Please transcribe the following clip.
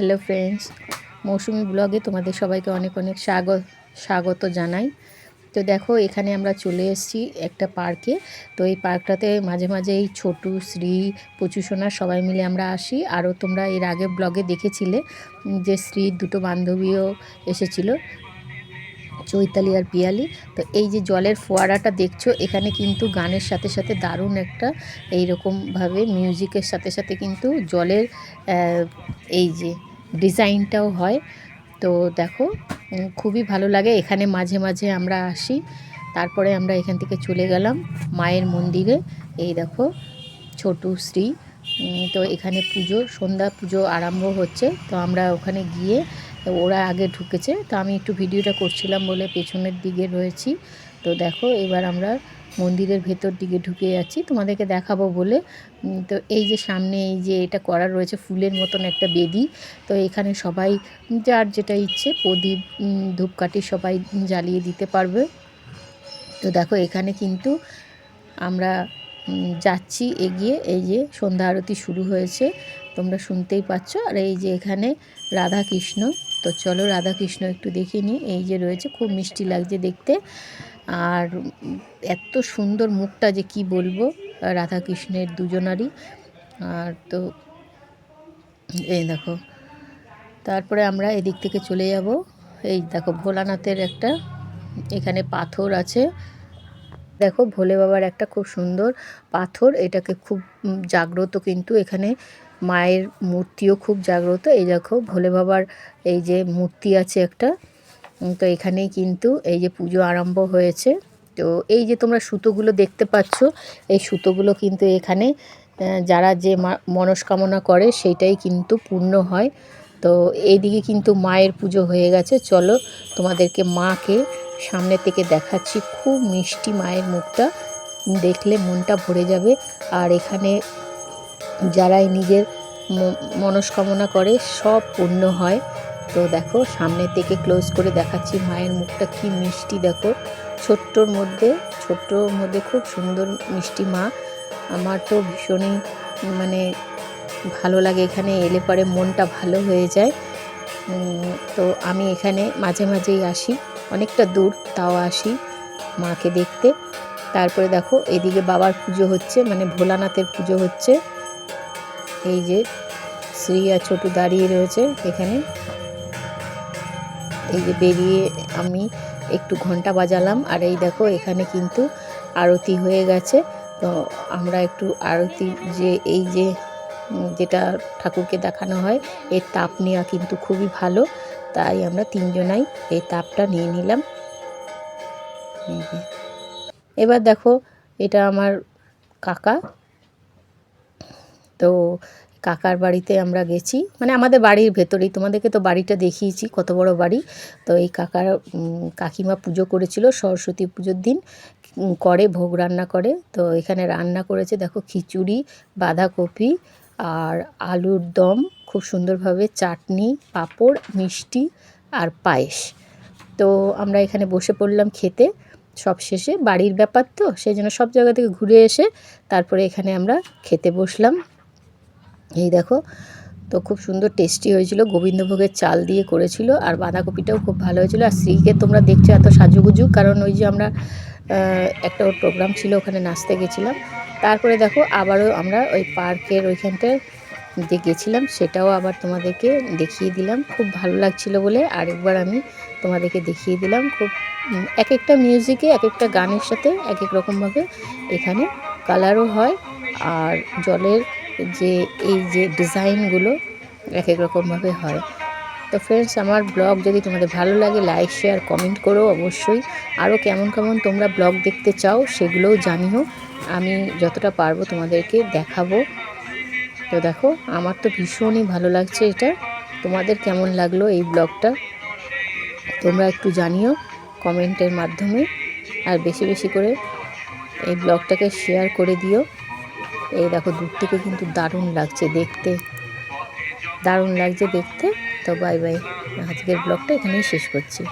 Hello friends, মৌসুমি ব্লগে তোমাদের সবাইকে অনেক অনেক স্বাগত স্বাগত জানাই। তো দেখো, এখানে আমরা চলে এসেছি একটা পার্কে। তো এই পার্কটাতে মাঝে মাঝে এই ছোটু, শ্রী পচুসোনা সবাই মিলে আমরা আসি। আরও তোমরা এর আগে ব্লগে দেখেছিলে যে শ্রীর দুটো বান্ধবীও এসেছিল, চৈতালি আর পিয়ালি। তো এই যে জলের ফোয়ারাটা দেখছ, এখানে কিন্তু গানের সাথে সাথে দারুণ একটা এইরকমভাবে মিউজিকের সাথে সাথে কিন্তু জলের এই যে ডিজাইনটাও হয়। তো দেখো খুবই ভালো লাগে। এখানে মাঝে মাঝে আমরা আসি। তারপরে আমরা এখান থেকে চলে গেলাম মায়ের মন্দিরে। এই দেখো, ছোটু শ্রী। তো এখানে পুজো, সন্ধ্যা পুজো আরম্ভ হচ্ছে। তো আমরা ওখানে গিয়ে ওরা আগে ঢুকেছে। তো আমি একটু ভিডিওটা করছিলাম বলে পেছনের দিকে রয়েছি। তো দেখো, এবার আমরা মন্দিরের ভেতর দিকে ঢুকে যাচ্ছি। তোমাদেরকে দেখাবো বলে। তো এই যে সামনে এই যে এটা করা রয়েছে ফুলের মতন একটা বেদি। তো এখানে সবাই যার যেটা ইচ্ছে প্রদীপ ধূপকাঠি সবাই জ্বালিয়ে দিতে পারবে। তো দেখো এখানে কিন্তু আমরা যাচ্ছি, এগিয়ে। এই যে সন্ধ্যা আরতি শুরু হয়েছে। তোমরা শুনতেই পাচ্ছ। আর এই যে এখানে রাধা কৃষ্ণ তো চলো রাধা কৃষ্ণ একটু দেখে নিই। এই যে রয়েছে, খুব মিষ্টি লাগছে দেখতে। আর এত সুন্দর মুখটা যে কি বলব রাধা কৃষ্ণের দুজনারই। আর তো, এই দেখো, তারপরে আমরা এদিক থেকে চলে যাব। এই দেখো, ভোলানাথের একটা, এখানে পাথর আছে। দেখো, ভোলে বাবার একটা খুব সুন্দর পাথর, এটাকে খুব জাগ্রত কিন্তু এখানে মায়ের মূর্তিও খুব জাগ্রত। এই দেখো, ভোলে বাবার এই যে মূর্তি আছে একটা তো এখানেই কিন্তু এই যে পুজো আরম্ভ হয়েছে। তো এই যে তোমরা সুতোগুলো দেখতে পাচ্ছ, এই সুতোগুলো কিন্তু এখানে যারা যে মনস্কামনা করে সেইটাই কিন্তু পূর্ণ হয়। তো এইদিকে কিন্তু মায়ের পুজো হয়ে গেছে। চলো তোমাদেরকে মাকে সামনে থেকে দেখাচ্ছি। খুব মিষ্টি মায়ের মুখটা। দেখলে মনটা ভরে যাবে। আর এখানে যারাই নিজের মনস্কামনা করে সব পূর্ণ হয়। তো দেখো, সামনে থেকে ক্লোজ করে দেখাচ্ছি মায়ের মুখটা কি মিষ্টি, দেখো। ছোট্টর মধ্যে ছোট্টর মধ্যে খুব সুন্দর মিষ্টি মা। আমার তো ভীষণই মানে ভালো লাগে এখানে এলে পরে মনটা ভালো হয়ে যায়। তো আমি এখানে মাঝে মাঝেই আসি, অনেকটা দূর তাও আসি মাকে দেখতে। তারপরে দেখো, এদিকে বাবার পুজো হচ্ছে মানে ভোলানাথের পুজো হচ্ছে। এই যে শ্রী আর ছোটু দাঁড়িয়ে রয়েছে এখানে। এই যে বেরিয়ে আমি একটু ঘণ্টা বাজালাম। আর এই দেখো, এখানে কিন্তু আরতি হয়ে গেছে। তো আমরা একটু আরতি যে, এই যে যেটা ঠাকুরকে দেখানো হয়, এর তাপ নেওয়া কিন্তু খুবই ভালো। তাই আমরা তিনজনাই এই তাপটা নিয়ে নিলাম। এবার দেখো, এটা আমার কাকা। তো কাকার বাড়িতে আমরা গেছি। মানে আমাদের বাড়ির ভেতরেই, তোমাদেরকে তো বাড়িটা দেখিয়েছি, কত বড় বাড়ি। তো এই কাকার কাকিমা পুজো করেছিল, সরস্বতী পুজোর দিন করে, ভোগ রান্না করে। তো এখানে রান্না করেছে, দেখো, খিচুড়ি, বাঁধাকপি আর আলুর দম, খুব সুন্দরভাবে চাটনি, পাঁপড়, মিষ্টি আর পায়েস। তো আমরা এখানে বসে পড়লাম খেতে, সব শেষে। বাড়ির ব্যাপার তো, সেই জন্য সব জায়গা থেকে ঘুরে এসে তারপরে এখানে আমরা খেতে বসলাম। এই দেখো, তো খুব সুন্দর টেস্টি হয়েছিল। গোবিন্দভোগের চাল দিয়ে করেছিল আর বাঁধাকপিটাও খুব ভালো হয়েছিল। আর স্ত্রীকে তোমরা দেখছ এত সাজুগুজু, কারণ ওই যে আমরা একটা ওর প্রোগ্রাম ছিল, ওখানে নাচতে গেছিলাম। তারপরে দেখো, আবারও আমরা ওই পার্কের ওইখানটায় যে গেছিলাম, সেটাও আবার তোমাদেরকে দেখিয়ে দিলাম। খুব ভালো লাগছিল বলে আরেকবার আমি তোমাদেরকে দেখিয়ে দিলাম। খুব এক একটা মিউজিকে এক একটা গানের সাথে এক এক রকমভাবে এখানে কালারও হয়, আর জলের যে এই যে ডিজাইনগুলো এক এক রকমভাবে হয়। তো ফ্রেন্ডস আমার ব্লগ যদি তোমাদের ভালো লাগে লাইক শেয়ার কমেন্ট করো অবশ্যই। আরও কেমন কেমন তোমরা ব্লগ দেখতে চাও সেগুলোও জানিও। আমি যতটা পারব তোমাদেরকে দেখাবো। তো দেখো, আমার তো ভীষণই ভালো লাগছে এটা। তোমাদের কেমন লাগল এই ব্লগটা? তোমরা একটু জানিও কমেন্টের মাধ্যমে। আর বেশি বেশি করে এই ব্লগটাকে শেয়ার করে দিও। এই দেখো, দূর থেকে কিন্তু দারুণ লাগছে দেখতে। দারুণ লাগছে দেখতে। তো বাই বাই আজকের ব্লগটা এখানেই শেষ করছি।